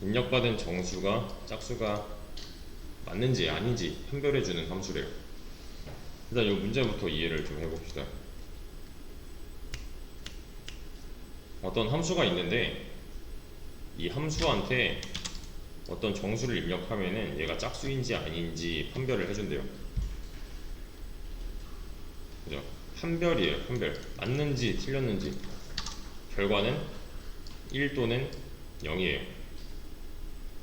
입력받은 정수가 짝수가 맞는지 아닌지 판별해주는 함수래요. 일단 이 문제부터 이해를 좀 해봅시다. 어떤 함수가 있는데 이 함수한테 어떤 정수를 입력하면은 얘가 짝수인지 아닌지 판별을 해준대요. 그죠? 판별이에요, 판별. 맞는지 틀렸는지. 결과는 1 또는 0이에요.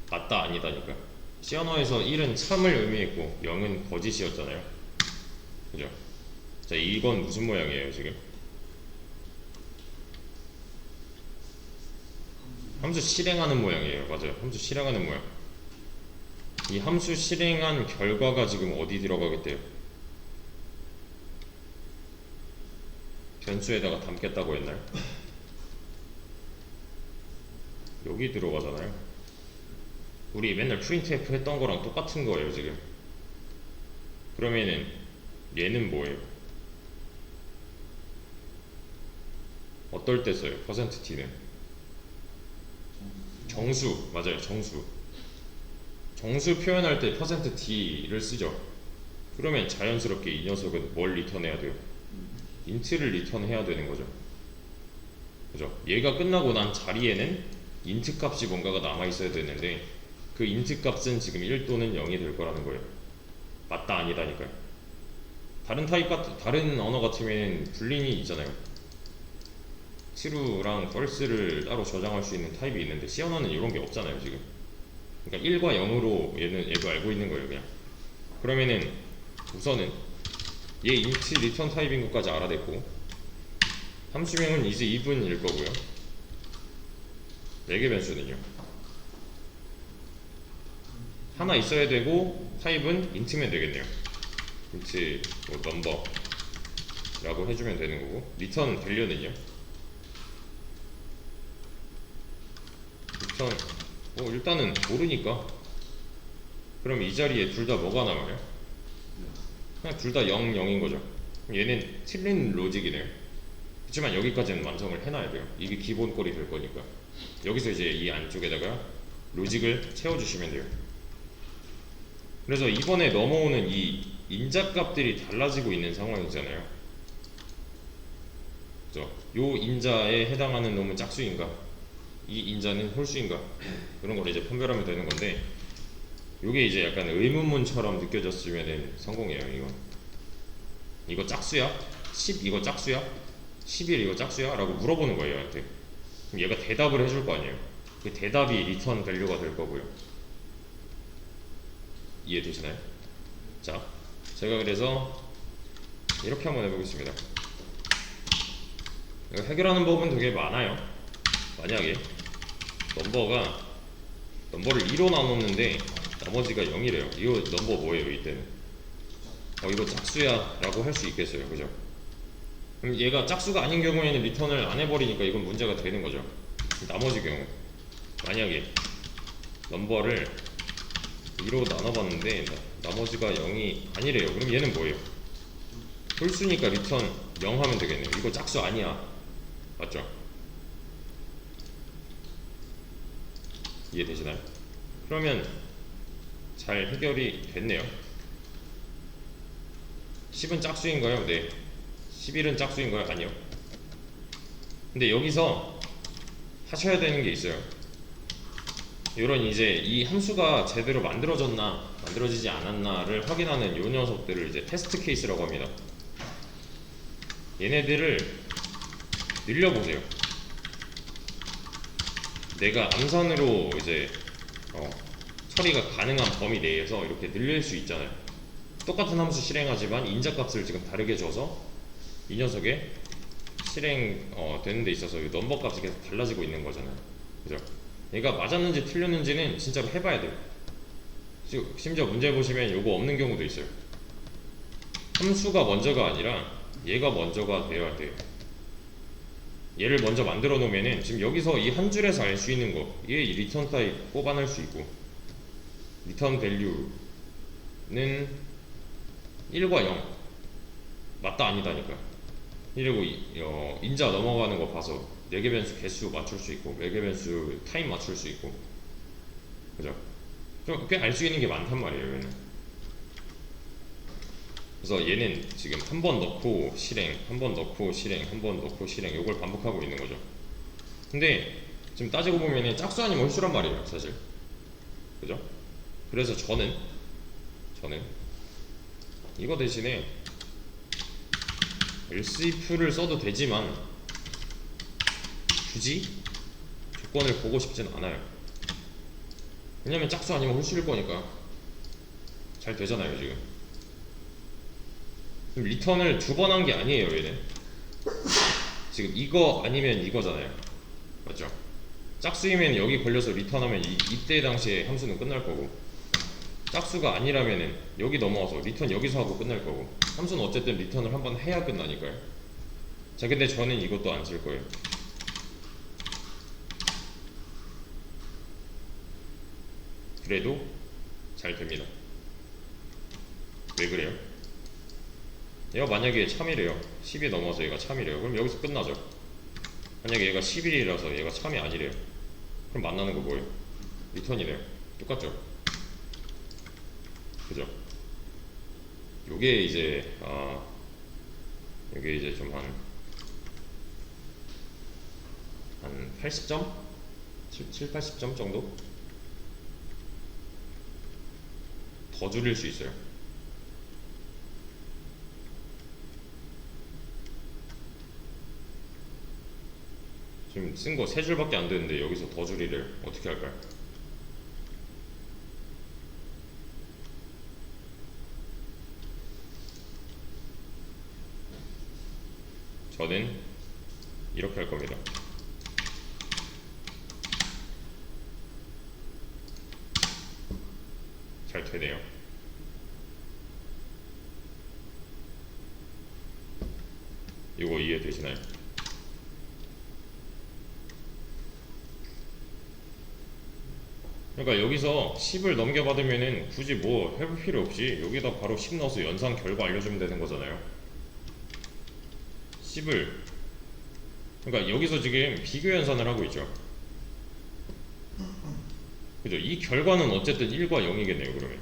맞다, 아니다니까. 시언어에서 1은 참을 의미했고 0은 거짓이었잖아요. 그죠? 자, 이건 무슨 모양이에요, 지금? 함수 실행하는 모양이에요. 맞아요. 함수 실행하는 모양. 이 함수 실행한 결과가 지금 어디 들어가겠대요? 변수에다가 담겠다고 했나요? 여기 들어가잖아요. 우리 맨날 프린트F 했던 거랑 똑같은 거예요, 지금. 그러면은 얘는 뭐예요? 어떨 때 써요? 퍼센트 t는 정수 맞아요, 정수. 정수 표현할 때 퍼센트 t를 쓰죠. 그러면 자연스럽게 이 녀석은 뭘 리턴해야 돼요? 인트를 리턴해야 되는 거죠. 그죠? 얘가 끝나고 난 자리에는 인트 값이 뭔가가 남아 있어야 되는데 그 인트 값은 지금 1 또는 0이 될 거라는 거예요. 맞다 아니다니까요. 다른 타입 같 다른 언어 같으면 불린이 있잖아요. true랑 false를 따로 저장할 수 있는 타입이 있는데 C 언어는 이런 게 없잖아요 지금. 그러니까 1과 0으로 얘는 얘도 알고 있는 거예요 그냥. 그러면은 우선은 얘 int 리턴 타입인 것까지 알아냈고 함수명은 이제 2분일 거고요. 4개 변수는요. 하나 있어야 되고 타입은 int면 되겠네요. int 뭐 number라고 해주면 되는 거고 리턴 밸류는요. 리턴 뭐 일단은 모르니까 그럼 이 자리에 둘 다 뭐가 남아요? 그냥 둘 다 0, 0인 거죠. 얘는 틀린 로직이네요. 그렇지만 여기까지는 완성을 해놔야 돼요. 이게 기본 꼴이 될 거니까. 여기서 이제 이 안쪽에다가 로직을 채워주시면 돼요. 그래서 이번에 넘어오는 이 인자값들이 달라지고 있는 상황이잖아요. 그죠? 요 인자에 해당하는 놈은 짝수인가? 이 인자는 홀수인가? 그런 걸 이제 판별하면 되는 건데 요게 이제 약간 의문문처럼 느껴졌으면 성공이에요 이거 이거 짝수야? 10 이거 짝수야? 11 이거 짝수야? 라고 물어보는 거예요 얘한테 그럼 얘가 대답을 해줄 거 아니에요 그 대답이 리턴 밸류가 될 거고요 이해되시나요? 자 제가 그래서 이렇게 한번 해보겠습니다. 해결하는 법은 되게 많아요. 만약에 넘버가 넘버를 2로 나눴는데 나머지가 0이래요. 이거 넘버 뭐예요 이때는? 어 이거 짝수야 라고 할 수 있겠어요 그죠? 그럼 얘가 짝수가 아닌 경우에는 리턴을 안 해버리니까 이건 문제가 되는 거죠. 나머지 경우. 만약에 넘버를 2로 나눠봤는데 나, 나머지가 0이 아니래요. 그럼 얘는 뭐예요? 홀수니까 리턴 0 하면 되겠네요. 이거 짝수 아니야. 맞죠? 이해되시나요? 그러면 잘 해결이 됐네요. 10은 짝수인가요? 네. 11은 짝수인가요? 아니요. 근데 여기서 하셔야 되는 게 있어요 이런 이제 이 함수가 제대로 만들어졌나 만들어지지 않았나를 확인하는 요 녀석들을 이제 테스트 케이스라고 합니다 얘네들을 늘려보세요 내가 암산으로 이제 어, 처리가 가능한 범위 내에서 이렇게 늘릴 수 있잖아요. 똑같은 함수 실행하지만 인자값을 지금 다르게 줘서 이 녀석의 실행 어, 되는 데 있어서 이 넘버 값이 계속 달라지고 있는 거잖아요. 그죠? 얘가 맞았는지 틀렸는지는 진짜로 해봐야 돼요. 시- 심지어 문제 보시면 요거 없는 경우도 있어요. 함수가 먼저가 아니라 얘가 먼저가 되어야 돼요. 얘를 먼저 만들어 놓으면은 지금 여기서 이 한 줄에서 알 수 있는 거, 얘 리턴 타입 뽑아낼 수 있고, 리턴 밸류는 1과 0 맞다 아니다니까. 이러고 이- 어, 인자 넘어가는 거 봐서 4개 변수 개수 맞출 수 있고 4개 변수 타임 맞출 수 있고 그죠? 좀꽤 알 수 있는 게 많단 말이에요 얘는 그래서 얘는 지금 한 번 넣고 실행 한 번 넣고 실행 한 번 넣고 실행 이걸 반복하고 있는 거죠 근데 지금 따지고 보면은 짝수 아니면 홀수란 말이에요 사실 그죠? 그래서 저는 저는 이거 대신에 if를 써도 되지만 굳이 조건을 보고 싶진 않아요. 왜냐면 짝수 아니면 홀수일 거니까. 잘 되잖아요 지금. 그럼 리턴을 두 번 한 게 아니에요 얘는 지금 이거 아니면 이거잖아요. 맞죠? 짝수이면 여기 걸려서 리턴하면 이, 이때 당시에 함수는 끝날 거고 짝수가 아니라면은 여기 넘어와서 리턴 여기서 하고 끝날 거고. 함수는 어쨌든 리턴을 한번 해야 끝나니까요. 자 근데 저는 이것도 안 쓸 거예요. 그래도 잘 됩니다. 왜 그래요? 얘가 만약에 참이래요. 10이 넘어서 얘가 참이래요. 그럼 여기서 끝나죠. 만약에 얘가 11이라서 얘가 참이 아니래요. 그럼 만나는 거 뭐예요? 리턴이래요. 똑같죠? 그죠? 요게 이제 아 요게 이제 좀 한 한 80점? 7, 7, 80점 정도? 더 줄일 수 있어요 지금 쓴 거 세 줄밖에 안 되는데 여기서 더 줄이래요 어떻게 할까요? 저는 이렇게 할 겁니다. 잘 되네요. 이거 이해되시나요? 그러니까 여기서 10을 넘겨받으면은 굳이 뭐 해볼 필요 없이 여기다 바로 10 넣어서 연산 결과 알려주면 되는 거잖아요. 10을 그러니까 여기서 지금 비교 연산을 하고 있죠. 그죠? 이 결과는 어쨌든 1과 0이겠네요. 그러면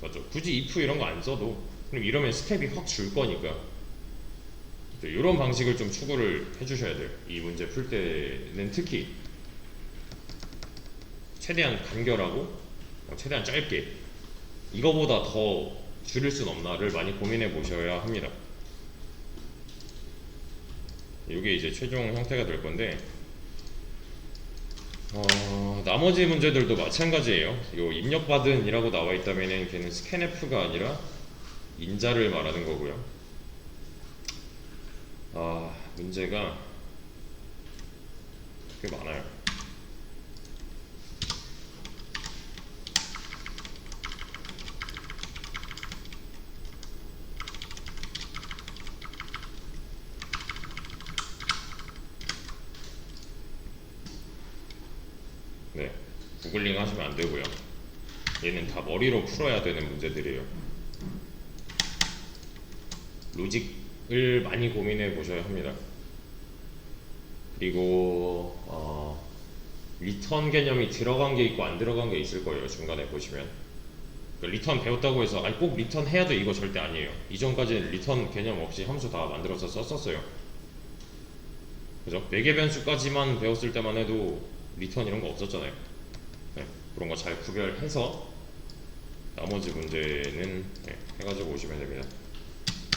맞죠? 굳이 if 이런 거 안 써도 그럼 이러면 스텝이 확 줄 거니까 이런 방식을 좀 추구를 해주셔야 돼요. 이 문제 풀 때는 특히 최대한 간결하고 어, 최대한 짧게 이거보다 더 줄일 순 없나를 많이 고민해 보셔야 합니다. 이게 이제 최종 형태가 될 건데 어, 나머지 문제들도 마찬가지예요. 요 입력받은이라고 나와 있다면은 걔는 스캔F가 아니라 인자를 말하는 거고요. 아 문제가 꽤 많아요. 네, 구글링 하시면 안 되고요. 얘는 다 머리로 풀어야 되는 문제들이에요. 로직을 많이 고민해 보셔야 합니다. 그리고 어, 리턴 개념이 들어간 게 있고 안 들어간 게 있을 거예요. 중간에 보시면 그러니까 리턴 배웠다고 해서 아니 꼭 리턴 해야 돼 이거 절대 아니에요. 이전까지는 리턴 개념 없이 함수 다 만들어서 썼었어요. 그죠? 매개 변수까지만 배웠을 때만 해도 리턴 이런 거 없었잖아요. 네, 그런 거 잘 구별해서 나머지 문제는 네, 해가지고 오시면 됩니다.